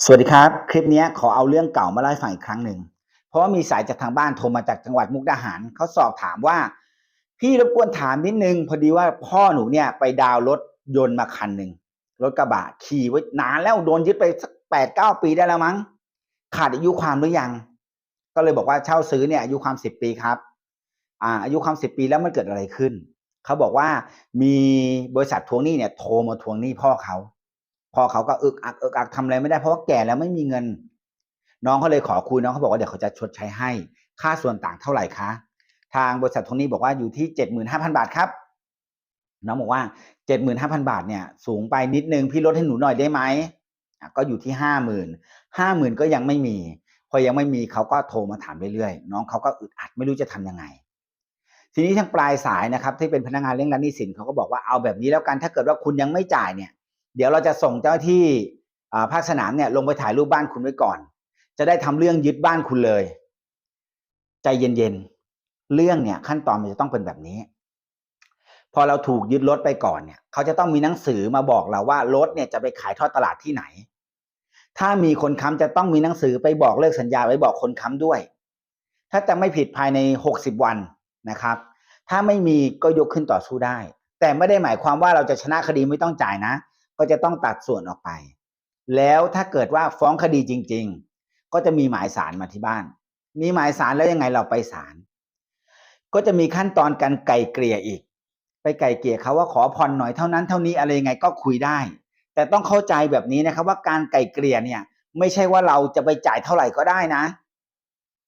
สวัสดีครับ คลิปนี้ขอเอาเรื่องเก่ามาเล่าให้ฟังอีกครั้งหนึ่ง เพราะว่ามีสายจากทางบ้านโทรมาจากจังหวัดมุกดาหารเขาสอบถามว่า พี่รบกวนถามนิดนึง พอดีว่าพ่อหนูเนี่ยไปดาวรถยนต์มาคันหนึ่งรถกระบะขี่ไว้นานแล้วโดนยึดไปสักแปดเก้าปีได้แล้วมั้ง ขาดอายุความหรือยัง ก็เลยบอกว่าเช่าซื้อเนี่ยอายุความสิบปีครับ อ่าอายุความสิบปีแล้วมันเกิดอะไรขึ้นเขาบอกว่ามีบริษัททวงหนี้เนี่ยโทรมาทวงหนี้พ่อเขา พอเขาก็อึกอักอึกอักทำอะไรไม่ได้เพราะว่าแก่แล้วไม่มีเงิน น้องเขาเลยขอคุยน้องเขาบอกว่าเดี๋ยวเขาจะชดใช้ให้ ค่าส่วนต่างเท่าไหร่คะทางบริษัททวงนี้บอกว่าอยู่ที่เจ็ดหมื่นห้าพันบาทครับ น้องบอกว่าเจ็ดหมื่นห้าพันบาทเนี่ย สูงไปนิดนึงพี่ลดให้หนูหน่อยได้ไหมก็อยู่ที่ห้าหมื่นห้าหมื่นก็ยังไม่มี พอยังไม่มีเขาก็โทรมาถามเรื่อยๆน้องเขาก็อึดอัดไม่รู้จะทำยังไง ทีนี้ทางปลายสายนะครับ ที่เป็นพนักงานเร่งรัดหนี้สินเขาก็บอกว่าเอาแบบนี้แล้วกันถ้าเกิดว่าคุณยังไม่จ่ายเนี่ย เดี๋ยวเราจะส่งเจ้าที่ภาคสนามเนี่ยลงไปถ่ายรูปบ้านคุณไว้ก่อน จะได้ทำเรื่องยึดบ้านคุณเลย ใจเย็นๆเรื่องเนี่ยขั้นตอนมันจะต้องเป็นแบบนี้ พอเราถูกยึดรถไปก่อนเนี่ย เขาจะต้องมีหนังสือมาบอกเราว่ารถเนี่ยจะไปขายทอดตลาดที่ไหน ถ้ามีคนค้ำจะต้องมีหนังสือไปบอกเลิกสัญญาไว้บอกคนค้ำด้วย ถ้าจะไม่ผิดภายในหกสิบวันนะครับ ถ้าไม่มีก็ยกขึ้นต่อสู้ได้ แต่ไม่ได้หมายความว่าเราจะชนะคดีไม่ต้องจ่ายนะ ก็จะต้องตัดส่วนออกไป แล้วถ้าเกิดว่าฟ้องคดีจริง ๆ ก็จะมีหมายสารมาที่บ้าน มีหมายสารแล้วยังไงเราไปศาลก็จะมีขั้นตอนการไก่เกลี่ยอีก ไปไก่เกลี่ยเขาว่าขอผ่อนหน่อยเท่านั้นเท่านี้อะไรยังไงก็คุยได้ แต่ต้องเข้าใจแบบนี้นะครับว่าการไก่เกลี่ยเนี่ย ไม่ใช่ว่าเราจะไปจ่ายเท่าไหร่ก็ได้นะ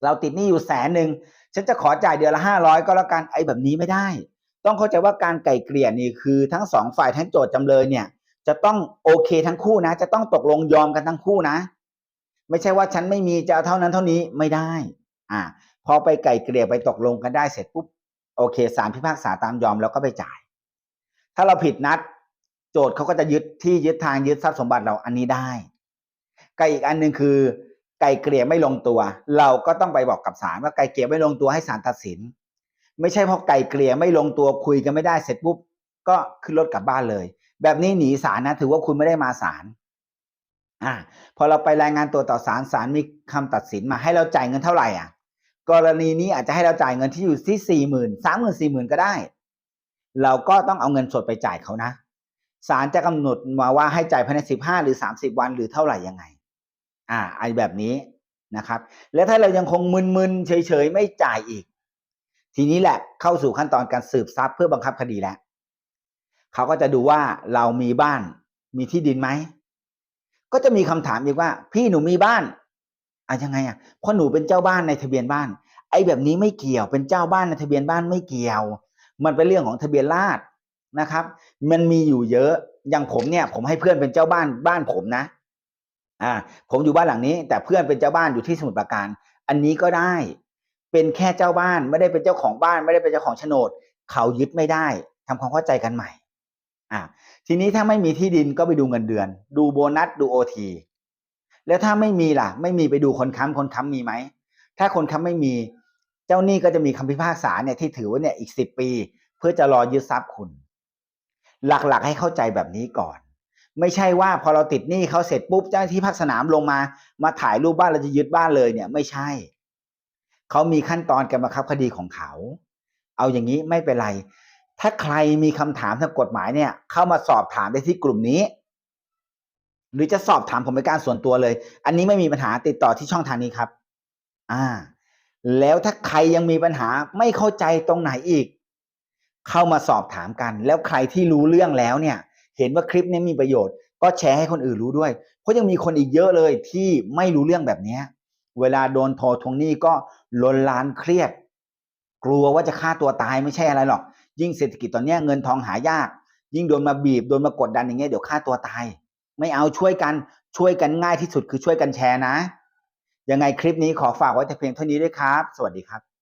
เราติดหนี้อยู่แสนหนึ่งฉันจะขอจ่ายเดือนละห้าร้อยก็แล้วกันไอ้แบบนี้ไม่ได้ ต้องเข้าใจว่าการไก่เกลี่ยนี่คือทั้งสองฝ่ายทั้งโจทย์จำเลยเนี่ย จะต้องโอเคทั้งคู่นะ จะต้องตกลงยอมกันทั้งคู่นะ ไม่ใช่ว่าฉันไม่มีจะเอาเท่านั้นเท่านี้ไม่ได้ อ่า พอไปไกล่เกลี่ยไปตกลงกันได้เสร็จปุ๊บโอเคศาลพิพากษาตามยอมแล้วก็ไปจ่าย ถ้าเราผิดนัด โจทย์เขาก็จะยึดที่ยึดทางยึดทรัพย์สมบัติเราอันนี้ได้กับอีกอันหนึ่งคือ ไก่เกลี่ยไม่ลงตัว เราก็ต้องไปบอกกับศาลว่าไก่เกลี่ยไม่ลงตัวให้ศาลตัดสิน ไม่ใช่เพราะไก่เกลี่ยไม่ลงตัวคุยกันไม่ได้เสร็จปุ๊บก็ขึ้นรถกลับบ้านเลย แบบนี้หนีศาลนะ ถือว่าคุณไม่ได้มาศาลอ่า พอเราไปรายงานตัวต่อศาลศาลมีคำตัดสินมาให้เราจ่ายเงินเท่าไหร่อะ กรณีนี้อาจจะให้เราจ่ายเงินที่อยู่ที่สี่หมื่นสามหมื่นสี่หมื่นก็ได้ เราก็ต้องเอาเงินสดไปจ่ายเขานะศาลจะกำหนดมาว่าให้จ่ายภายในสิบห้าหรือสามสิบวันหรือเท่าไหร่ยังไง อ่าไอ้แบบนี้นะครับ แล้วถ้าเรายังคงมึนๆเฉยๆไม่จ่ายอีก ทีนี้แหละเข้าสู่ขั้นตอนการสืบทรัพย์เพื่อบังคับคดีแล้ว เขาก็จะดูว่าเรามีบ้านมีที่ดินไหม ก็จะมีคำถามอีกว่า พี่หนูมีบ้านอะยังไงอะเพราะหนูเป็นเจ้าบ้านในทะเบียนบ้าน ไอ้แบบนี้ไม่เกี่ยว เป็นเจ้าบ้านในทะเบียนบ้านไม่เกี่ยว มันเป็นเรื่องของทะเบียนราษฎรนะครับ มันมีอยู่เยอะ อย่างผมเนี่ย ผมให้เพื่อนเป็นเจ้าบ้านบ้านผมนะ อ่า ผมอยู่บ้านหลังนี้ แต่เพื่อนเป็นเจ้าบ้านอยู่ที่สมุทรปราการ อันนี้ก็ได้ เป็นแค่เจ้าบ้านไม่ได้เป็นเจ้าของบ้าน ไม่ได้เป็นเจ้าของโฉนด เขายึดไม่ได้ทำความเข้าใจกันใหม่ อ่าทีนี้ถ้าไม่มีที่ดินก็ไปดูเงินเดือน ดูโบนัสดูโอทีแล้วถ้าไม่มีล่ะ ไม่มีไปดูคนค้ำคนค้ำมีไหมถ้าคนค้ำไม่มี เจ้าหนี้ก็จะมีคำพิพากษาเนี่ยที่ถือว่าเนี่ยอีกสิบปี เพื่อจะรอยึดทรัพย์คุณ หลักๆให้เข้าใจแบบนี้ก่อน ไม่ใช่ว่าพอเราติดหนี้เขาเสร็จปุ๊บเจ้าหน้าที่ภาคสนามลงมามาถ่ายรูปบ้านเราจะยึดบ้านเลยเนี่ย ไม่ใช่เขามีขั้นตอนการบังคับคดีของเขา เอาอย่างนี้ไม่เป็นไร ถ้าใครมีคำถามทางกฎหมายเนี่ย เข้ามาสอบถามได้ที่กลุ่มนี้ หรือจะสอบถามผมเป็นการส่วนตัวเลย อันนี้ไม่มีปัญหาติดต่อที่ช่องทางนี้ครับ อ่า แล้วถ้าใครยังมีปัญหาไม่เข้าใจตรงไหนอีก เข้ามาสอบถามกัน แล้วใครที่รู้เรื่องแล้วเนี่ย เห็นว่าคลิปนี้มีประโยชน์ ก็แชร์ให้คนอื่นรู้ด้วย เพราะยังมีคนอีกเยอะเลยที่ไม่รู้เรื่องแบบนี้เวลาโดนโทรทวงหนี้ก็ลนลานเครียด กลัวว่าจะฆ่าตัวตายไม่ใช่อะไรหรอก ยิ่งเศรษฐกิจตอนนี้เงินทองหายาก ยิ่งโดนมาบีบโดนมากดดันอย่างเงี้ยเดี๋ยวฆ่าตัวตาย ไม่เอาช่วยกันช่วยกันง่ายที่สุดคือช่วยกันแชร์นะยังไงคลิปนี้ขอฝากไว้แต่เพียงเท่านี้ด้วยครับ สวัสดีครับ